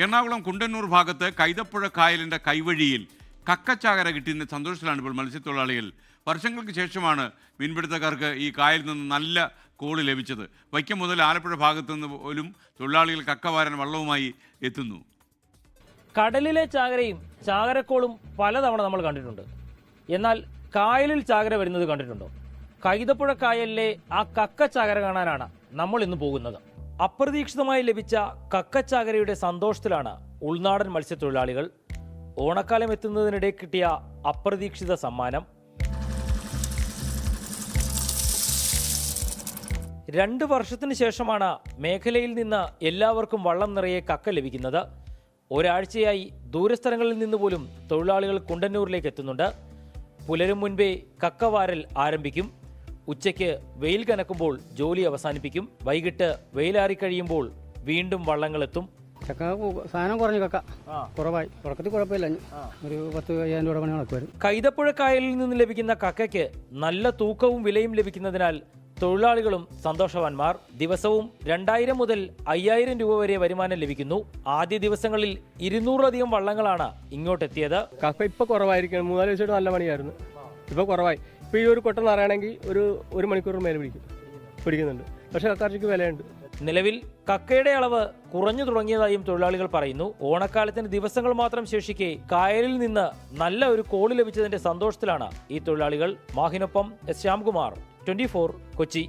എറണാകുളം കുണ്ടന്നൂർ ഭാഗത്ത് കൈതപ്പുഴ കായലിന്റെ കൈവഴിയിൽ കക്കച്ചാകര കിട്ടിയതിന്റെ സന്തോഷത്തിലാണ് ഇപ്പോൾ മത്സ്യത്തൊഴിലാളികൾ. വർഷങ്ങൾക്ക് ശേഷമാണ് മീൻപിടുത്തക്കാർക്ക് ഈ കായലിൽ നിന്ന് നല്ല കോൾ ലഭിച്ചത്. വൈക്കം മുതൽ ആലപ്പുഴ ഭാഗത്തു നിന്ന് പോലും തൊഴിലാളികൾ കക്കവാരൻ വള്ളവുമായി എത്തുന്നു. കടലിലെ ചാകരയും ചാകരക്കോളും പലതവണ നമ്മൾ കണ്ടിട്ടുണ്ട്. എന്നാൽ കായലിൽ ചാകര വരുന്നത് കണ്ടിട്ടുണ്ടോ? കൈതപ്പുഴ കായലിലെ ആ കക്ക ചാകര കാണാനാണ് നമ്മൾ ഇന്ന് പോകുന്നത്. അപ്രതീക്ഷിതമായി ലഭിച്ച കക്കച്ചാകരയുടെ സന്തോഷത്തിലാണ് ഉൾനാടൻ മത്സ്യത്തൊഴിലാളികൾ ഓണക്കാലം എത്തുന്നതിനിടെ കിട്ടിയ അപ്രതീക്ഷിത സമ്മാനം. രണ്ട് വർഷത്തിന് ശേഷമാണ് മേഖലയിൽ നിന്ന് എല്ലാവർക്കും വള്ളം നിറയെ കക്ക ലഭിക്കുന്നത്. ഒരാഴ്ചയായി ദൂരസ്ഥലങ്ങളിൽ നിന്ന് പോലും തൊഴിലാളികൾ കുണ്ടന്നൂരിലേക്ക് എത്തുന്നുണ്ട്. പുലരും മുൻപേ കക്കവാരൽ ആരംഭിക്കും. ഉച്ചയ്ക്ക് വെയിൽ കനക്കുമ്പോൾ ജോലി അവസാനിപ്പിക്കും. വൈകിട്ട് വെയിലാറി കഴിയുമ്പോൾ വീണ്ടും വള്ളങ്ങളെത്തും. ചക്ക സാധനം കുറഞ്ഞു കക്ക കുറവായി. തുടക്കത്തിൽ കുഴപ്പമില്ല. ഒരു പത്ത് അയ്യായിരം രൂപ വരും. കൈതപ്പുഴ കായലിൽ നിന്ന് ലഭിക്കുന്ന കക്കയ്ക്ക് നല്ല തൂക്കവും വിലയും ലഭിക്കുന്നതിനാൽ തൊഴിലാളികളും സന്തോഷവാന്മാർ. ദിവസവും രണ്ടായിരം മുതൽ അയ്യായിരം രൂപ വരെ വരുമാനം ലഭിക്കുന്നു. ആദ്യ ദിവസങ്ങളിൽ ഇരുന്നൂറിലധികം വള്ളങ്ങളാണ് ഇങ്ങോട്ടെത്തിയത്. കക്ക ഇപ്പൊ കുറവായിരിക്കും മൂന്നാൽ ദിവസമായിട്ട് നല്ല പണിയായിരുന്നു. ഇപ്പൊ കുറവായി. ഇപ്പൊ ഈ ഒരു കൊട്ട നിറയണമെങ്കിൽ ഒരു ഒരു മണിക്കൂർ മേലെ പിടിക്കും. പിടിക്കുന്നുണ്ട്. പക്ഷേ കക്കാർച്ചയ്ക്ക് വിലയുണ്ട്. നിലവിൽ കക്കയുടെ അളവ് കുറഞ്ഞു തുടങ്ങിയതായും തൊഴിലാളികൾ പറയുന്നു. ഓണക്കാലത്തിന് ദിവസങ്ങൾ മാത്രം ശേഷിക്കെ കായലിൽ നിന്ന് നല്ല ഒരു കോൾ ലഭിച്ചതിന്റെ സന്തോഷത്തിലാണ് ഈ തൊഴിലാളികൾ. മാഹിനൊപ്പം എസ് ശ്യാംകുമാർ ട്വന്റി കൊച്ചി.